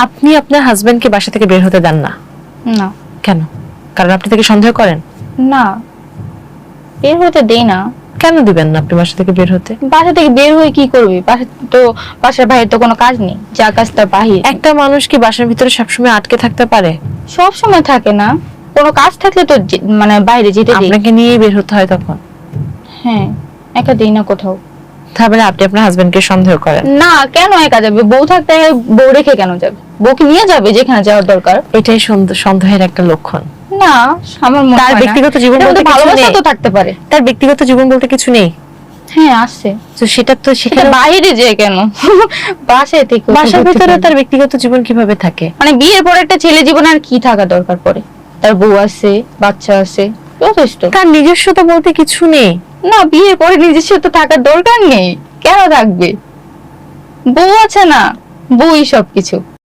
আপনি আপনার হাজবেন্ডকে বাসা থেকে বের হতে দেন না। না। কেন? কারণ আপনি তাকে সন্দেহ করেন? না। বের হতে দেই না। কেন দিবেন না আপনি বাসা থেকে বের হতে? বাসা থেকে বের হয়ে কি করবি? বাসা তো বাসার বাইরে তো কোনো কাজ নেই। যা কাজ তার বাহির। একটা মানুষ কি বাসার ভিতরে সবসময় আটকে থাকতে পারে? সব সময় থাকে না। কোনো কাজ থাকলে তো যে- মানে বাইরে যেতে দিই। আপনাকে নিয়েই বের হতে হয় তখন? হ্যাঁ একা দেই না কোথাও। তারপরে আপনি আপনার হাজবেন্ডকে সন্দেহ করেন? না কেন একা যাবে? বউ থাকতে বউ রেখে কেন যাবে? বউকে নিয়ে যাবে যেখানে যাওয়ার দরকার? এটাই সন্দেহের একটা লক্ষণ। না আমার মনে তার ব্যক্তিগত জীবন বলতে ভালোবাসা তো থাকতে পারে। তার ব্যক্তিগত জীবন বলতে কিছু নেই। হ্যাঁ আসছে তো সেটা তো সেটা বাইরে যে কেন? বাসায় থেকে বাসার ভিতরে তার ব্যক্তিগত জীবন কীভাবে থাকে? মানে বিয়ের পর একটা ছেলে জীবনে আর কি থাকা দরকার পড়ে তার বউ আছে বাচ্চা আছে যথেষ্ট। তার নিজস্বতা বলতে কিছু নেই। না বিয়ের পরে নিজস্ব তো থাকার দরকার নেই। কেন থাকবে? বউ আছে না বউই সবকিছু।